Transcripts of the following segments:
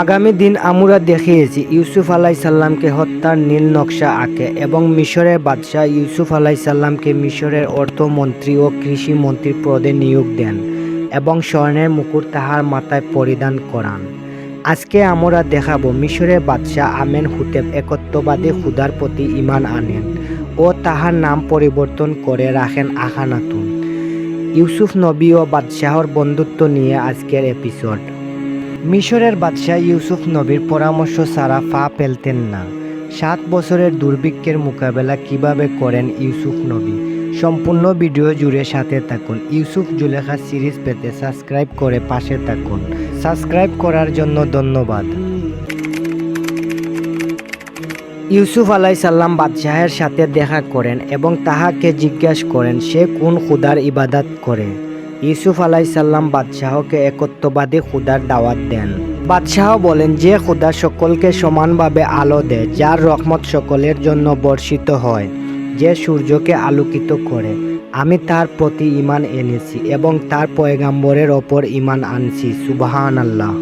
আগামী দিন আমরা দেখিয়েছি, ইউসুফ আলাই সাল্লামকে হত্যার নীল নকশা আঁকে এবং মিশরের বাদশাহ ইউসুফ আলাই সাল্লামকে মিশরের অর্থমন্ত্রী ও কৃষি মন্ত্রী পদে নিয়োগ দেন এবং স্বর্ণের মুকুট তাহার মাথায় পরিধান করান। আজকে আমরা দেখাবো মিশরের বাদশাহ আমেন হুতেব একত্ববাদী খুদার প্রতি ইমান আনেন ও তাহার নাম পরিবর্তন করে রাখেন আখানাতুন। ইউসুফ নবী ও বাদশাহর বন্ধুত্ব নিয়ে আজকের এপিসোড। মিশরের বাদশাহ ইউসুফ নবীর পরামর্শ ছাড়া ফা পেলতেন না। সাত বছরের দুর্ভিক্ষের মোকাবেলা কীভাবে করেন ইউসুফ নবী? সম্পূর্ণ ভিডিও জুড়ে সাথে থাকুন। ইউসুফ জুলেখা সিরিজ পেতে সাবস্ক্রাইব করে পাশে থাকুন। সাবস্ক্রাইব করার জন্য ধন্যবাদ। ইউসুফ আলাই সাল্লাম বাদশাহের সাথে দেখা করেন এবং তাহাকে জিজ্ঞাসা করেন, সে কোন খুদার ইবাদত করে? ইউসুফ আলাই সাল্লাম বাদশাহকে একত্ববাদী খুদার দাওয়াত দেন। বাদশাহ বলেন যে খুদা সকলকে সমানভাবে আলো দেয়, যার রহমত সকলের জন্য বর্ষিত হয়, যে সূর্যকে আলোকিত করে। আমি তার প্রতি ইমান এনেছি এবং তার পয়গাম্বরের ওপর ইমান আনছি সুবাহান আল্লাহ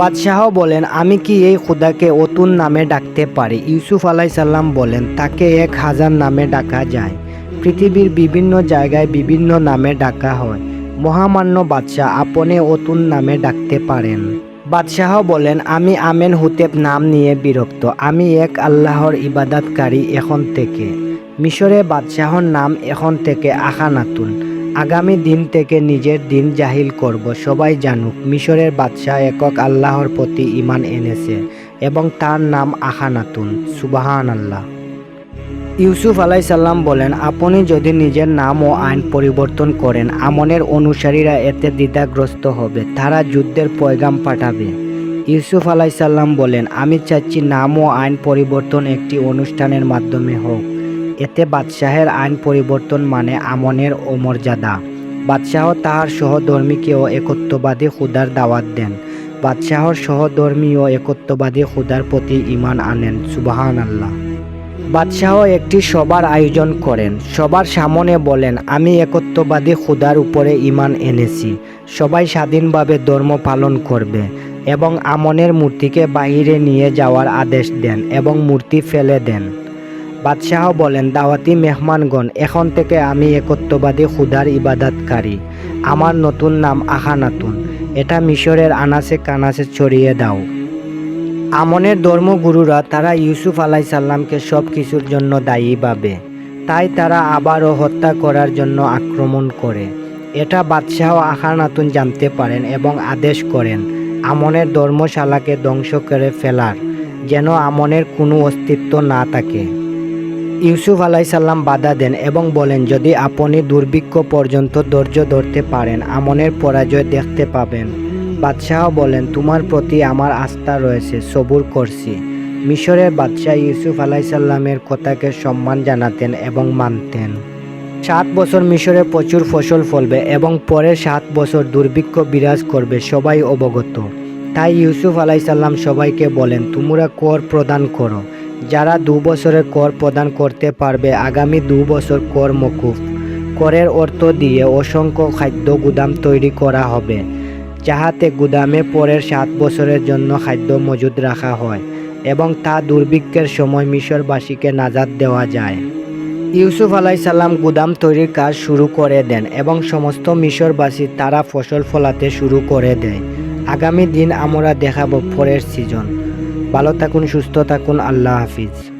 বাদশাহ বলেন, আমি কি এই খুদাকে অতুন নামে ডাকতে পারি? ইউসুফ আলাই সাল্লাম বলেন, তাকে এক হাজার নামে ডাকা যায়। পৃথিবীর বিভিন্ন জায়গায় বিভিন্ন নামে ডাকা হয়। মহামান্য বাদশাহ আপনি অতুন নামে ডাকতে পারেন। বাদশাহ বলেন, আমি আমেন হুতেব নাম নিয়ে বিরক্ত। আমি এক আল্লাহর ইবাদতকারী এখন থেকে। মিশরে বাদশাহর নাম এখন থেকে আখানাতুন আগামী দিন থেকে নিজের দিন জাহিল করব। সবাই জানুক, মিশরের বাদশাহ একক আল্লাহর প্রতি ইমান এনেছে এবং তার নাম আখানাতুন সুবাহান আল্লাহ ইউসুফ আলাই সাল্লাম বলেন, আপনি যদি নিজের নাম ও আইন পরিবর্তন করেন আমনের অনুসারীরা এতে দ্বিধাগ্রস্ত হবে, তারা যুদ্ধের পয়গাম পাঠাবে। ইউসুফ আলাই সাল্লাম বলেন, আমি চাচ্ছি নাম ও আইন পরিবর্তন একটি অনুষ্ঠানের মাধ্যমে হোক। এতে বাদশাহের আইন পরিবর্তন মানে আমনের অমর্যাদা বাদশাহ তাহার সহধর্মীকেও একত্ববাদী খুদার দাওয়াত দেন। বাদশাহর সহধর্মী ও একত্ববাদী খুদার প্রতি ইমান আনেন। সুবাহান আল্লাহ বাদশাহ একটি সবার আয়োজন করেন। সবার সামনে বলেন, আমি একত্ববাদী খুদার উপরে ইমান এনেছি। সবাই স্বাধীনভাবে ধর্ম পালন করবে এবং আমনের মূর্তিকে বাহিরে নিয়ে যাওয়ার আদেশ দেন এবং মূর্তি ফেলে দেন। বাদশাহ বলেন, দাওয়াতি মেহমানগণ, এখন থেকে আমি একত্ববাদী খুদার ইবাদতকারী। আমার নতুন নাম আখানাতুন এটা মিশরের আনাসে কানাসে ছড়িয়ে দাও। আমনের ধর্মগুরুরা তারা ইউসুফ আলাই সাল্লামকে সব কিছুর জন্য দায়ী ভাবে। তাই তারা আবারও হত্যা করার জন্য আক্রমণ করে। এটা বাদশাহ আখানাতুন জানতে পারেন এবং আদেশ করেন, আমনের ধর্মশালাকে ধ্বংস করে ফেলার, যেন আমনের কোনো অস্তিত্ব না থাকে। ইউসুফ আলাইসাল্লাম বাধা দেন এবং বলেন, যদি আপনি দুর্ভিক্ষ পর্যন্ত ধৈর্য ধরতে পারেন, আমনের পরাজয় দেখতে পাবেন। বাদশাহ বলেন, তোমার প্রতি আমার আস্থা রয়েছে, সবুর করছি। মিশরের বাদশাহ ইউসুফ আলাইসাল্লামের কথাকে সম্মান জানাতেন এবং মানতেন। সাত বছর মিশরে প্রচুর ফসল ফলবে এবং পরের সাত বছর দুর্ভিক্ষ বিরাজ করবে, সবাই অবগত। তাই ইউসুফ আলাইসাল্লাম সবাইকে বলেন, তোমরা কর প্রদান করো। যারা দু বছরের কর প্রদান করতে পারবে, আগামী দু বছর কর মকুফ। করের অর্থ দিয়ে অসংখ্য খাদ্য গুদাম তৈরি করা হবে। যাহাতে গুদামে পরের সাত বছরের জন্য খাদ্য মজুদ রাখা হয় এবং তা দুর্ভিক্ষের সময় মিশরবাসীকে নাজাদ দেওয়া যায়। ইউসুফ সাল্লাম গুদাম তৈরির কাজ শুরু করে দেন এবং সমস্ত মিশরবাসী তারা ফসল ফলাতে শুরু করে দেয়। আগামী দিন আমরা দেখাবো পরের সিজন ভালো থাকুন, সুস্থ থাকুন, আল্লাহ হাফিজ।